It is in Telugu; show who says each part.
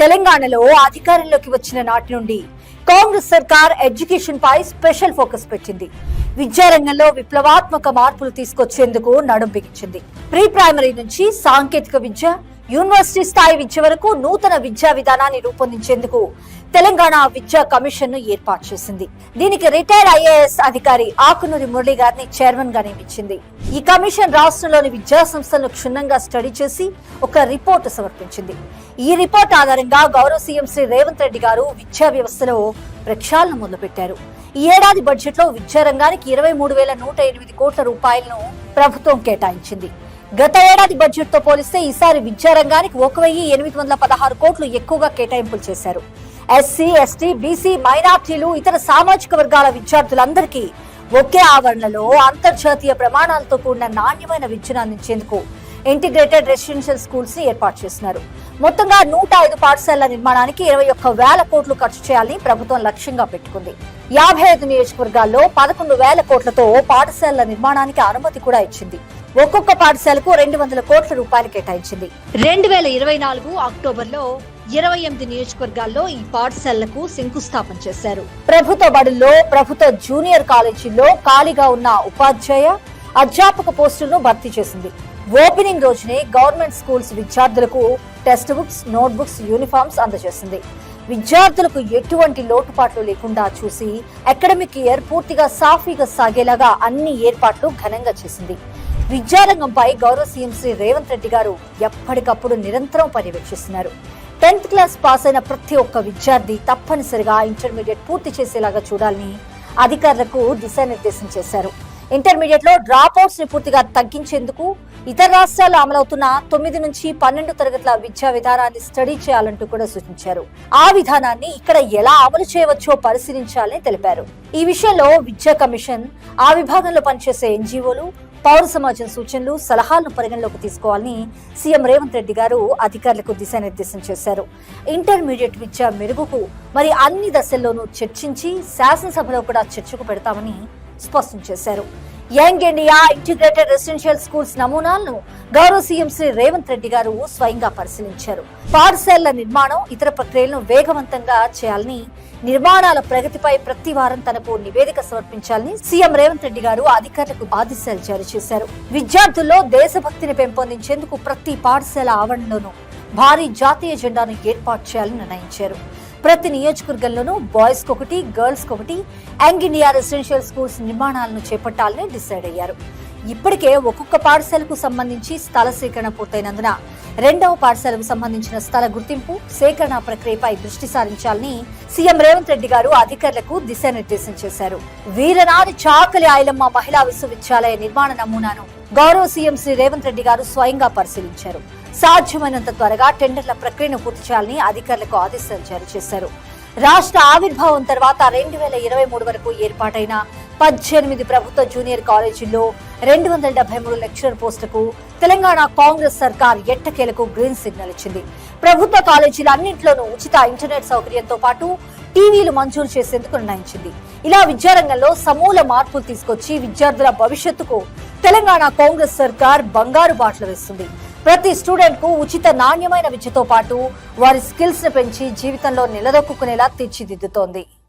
Speaker 1: తెలంగాణలో అధికారంలోకి వచ్చిన నాటి నుండి కాంగ్రెస్ సర్కార్ ఎడ్యుకేషన్ పై స్పెషల్ ఫోకస్ పెట్టింది. విద్యారంగంలో విప్లవాత్మక మార్పులు తీసుకొచ్చేందుకు నడుం బిగించింది. ప్రీ ప్రైమరీ నుంచి సాంకేతిక విద్య యూనివర్సిటీ స్థాయి విద్య వరకు నూతన విద్యా విధానాన్ని రూపొందించేందుకు తెలంగాణ విద్యా కమిషన్ను ఏర్పాటు చేసింది. దీనికి రిటైర్డ్ ఐఏఎస్ అధికారి ఆకునూరి మురళి గారిని చైర్మన్గా నియమించింది. ఈ కమిషన్ రాష్ట్రంలోని విద్యా సంస్థలను క్షుణ్ణంగా స్టడీ చేసి ఒక రిపోర్టు సమర్పించింది. ఈ రిపోర్ట్ ఆధారంగా గౌరవ సీఎం శ్రీ రేవంత్ రెడ్డి గారు విద్యా వ్యవస్థలో ప్రక్షాళన మొదలుపెట్టారు. ఈ ఏడాది బడ్జెట్లో విద్యారంగానికి ఇరవై మూడు వేల నూట ఎనిమిది కోట్ల రూపాయలను ప్రభుత్వం కేటాయించింది. గత ఏడాది బడ్జెట్తో పోలిస్తే ఈసారి విద్యారంగానికి ఒక వెయ్యి ఎనిమిది వందల పదహారు కోట్లు ఎక్కువగా కేటాయింపులు చేశారు. ఎస్సీ ఎస్టీ బీసీ మైనార్టీలు ఇతర సామాజిక వర్గాల విద్యార్థులందరికీ ఒకే ఆవరణలో అంతర్జాతీయ ప్రమాణాలతో కూడిన నాణ్యమైన విద్యను అందించేందుకు ఇంటిగ్రేటెడ్ రెసిడెన్షియల్ స్కూల్స్ని ఏర్పాటు చేస్తున్నారు. మొత్తంగా నూట ఐదు పాఠశాలల నిర్మాణానికి ఇరవై ఒక్క వేల కోట్లు ఖర్చు చేయాలని ప్రభుత్వం లక్ష్యంగా పెట్టుకుంది. యాభై ఐదు నియోజకవర్గాల్లో పదకొండు వేల కోట్లతో పాఠశాలల నిర్మాణానికి అనుమతి కూడా ఇచ్చింది. ఒక్కొక్క పాఠశాలకు రెండు వందల కోట్ల రూపాయలు కేటాయించింది. రెండు వేల ఇరవై నాలుగు అక్టోబర్లో ఇరవై ఎనిమిది నియోజకవర్గాల్లో ఈ పాఠశాలలకు శంకుస్థాపన చేశారు. ప్రభుత్వ బడుల్లో ప్రభుత్వ జూనియర్ కాలేజీల్లో ఖాళీగా ఉన్న ఉపాధ్యాయ అధ్యాపక పోస్టులను భర్తీ చేసింది. ఓపెనింగ్ రోజునే గవర్నమెంట్ స్కూల్స్ విద్యార్థులకు text books note books uniforms అందజేసింది. విద్యార్థులకు ఎటువంటి లోటుపాట్లు లేకుండా చూసి అకాడమిక్ ఇయర్ పూర్తిగా సాఫీగా సాగేలాగా అన్ని ఏర్పాట్లు ఘనంగా చేసింది. విద్యారంగంపై గౌరవ సీఎం శ్రీ రేవంత్ రెడ్డి గారు ఎప్పటికప్పుడు నిరంతరం పర్యవేక్షిస్తున్నారు. టెన్త్ క్లాస్ పాస్ అయిన ప్రతి ఒక్క విద్యార్థి తప్పనిసరిగా ఇంటర్మీడియట్ పూర్తి చేసేలాగా చూడాలని అధికారులకు దిశానిర్దేశం చేశారు. ఇంటర్మీడియట్లో డ్రాప్ అవుట్స్ని పూర్తిగా తగ్గించేందుకు ఇతర రాష్ట్రాల్లో అమలవుతున్న తొమ్మిది నుంచి పన్నెండు తరగతుల విద్యా విధానాన్ని స్టడీ చేయాలంటూ కూడా సూచించారు. ఆ విధానాన్ని ఇక్కడ ఎలా అమలు చేయవచ్చో పరిశీలించాలని తెలిపారు. ఈ విషయంలో విద్యా కమిషన్ ఆ విభాగంలో పనిచేసే ఎన్జీఓలు పౌర సమాజం సూచనలు సలహాలను పరిగణలోకి తీసుకోవాలని సీఎం రేవంత్ రెడ్డి గారు అధికారులకు దిశానిర్దేశం చేశారు. ఇంటర్మీడియట్ విద్య మెరుగుకు మరి అన్ని దశల్లోనూ చర్చించి శాసనసభలో కూడా చర్చకు పెడతామని స్పష్టం చేశారు. Young India integrated residential schools నమూనాలను గౌరవ సీఎం శ్రీ రేవంత్ రెడ్డి గారు స్వయంగా పరిశీలించారు. పాఠశాలల నిర్మాణం ఇతర ప్రక్రియలను వేగవంతంగా చేయాలని నిర్మాణాల ప్రగతిపై ప్రతి వారం తనకు నివేదిక సమర్పించాలని సీఎం రేవంత్ రెడ్డి గారు అధికారులకు ఆదేశాలు జారీ చేశారు. విద్యార్థుల్లో దేశభక్తిని పెంపొందించేందుకు ప్రతి పాఠశాల ఆవరణలోనూ భారీ జాతీయ జెండాను ఏర్పాటు చేయాలని నిర్ణయించారు. ప్రతి నియోజకవర్గంలోనూ బాయ్స్ ఒకటి గర్ల్స్ ఒకటి యంగ్ ఇండియా రెసిడెన్షియల్ స్కూల్స్ నిర్మాణాలను చేపట్టాలని డిసైడ్ అయ్యారు. ఇప్పటికే ఒక్కొక్క పాఠశాలకు సంబంధించి స్థల సేకరణ పూర్తయినందున రెండవ పాఠశాలకు సంబంధించిన స్థల గుర్తింపు సేకరణ ప్రక్రియపై దృష్టి సారించాలని సీఎం రేవంత్ రెడ్డి గారు అధికారులకు దిశానిర్దేశం చేశారు. వీరనారి చాకలి ఆయలమ్మ మహిళా విశ్వవిద్యాలయ నిర్మాణ నమూనాను గౌరవ సీఎం శ్రీ రేవంత్ రెడ్డి గారు స్వయంగా పరిశీలించారు. సాధ్యమైనంత త్వరగా టెండర్ల ప్రక్రియను పూర్తి చేయాలని అధికారులకు ఆదేశాలు జారీ చేశారు. రాష్ట్ర ఆవిర్భావం తర్వాత రెండు వేల ఇరవై మూడు వరకు ఏర్పాటైన పద్దెనిమిది ప్రభుత్వ జూనియర్ కాలేజీల్లో రెండు వందల డెబ్బై మూడు లెక్చరర్ పోస్టులకు తెలంగాణ కాంగ్రెస్ సర్కార్ ఎట్టకేలకు గ్రీన్ సిగ్నల్ ఇచ్చింది. ప్రభుత్వ కాలేజీల అన్నింటిలోనూ ఉచిత ఇంటర్నెట్ సౌకర్యంతో పాటు టీవీలు మంజూరు చేసేందుకు నిర్ణయించింది. ఇలా విద్యారంగంలో సమూల మార్పులు తీసుకొచ్చి విద్యార్థుల భవిష్యత్తుకు తెలంగాణ కాంగ్రెస్ సర్కార్ బంగారు బాటలు వేస్తుంది. ప్రతి స్టూడెంట్కు ఉచిత నాణ్యమైన విద్యతో పాటు వారి స్కిల్స్ను పెంచి జీవితంలో నిలదొక్కునేలా తీర్చిదిద్దుతోంది.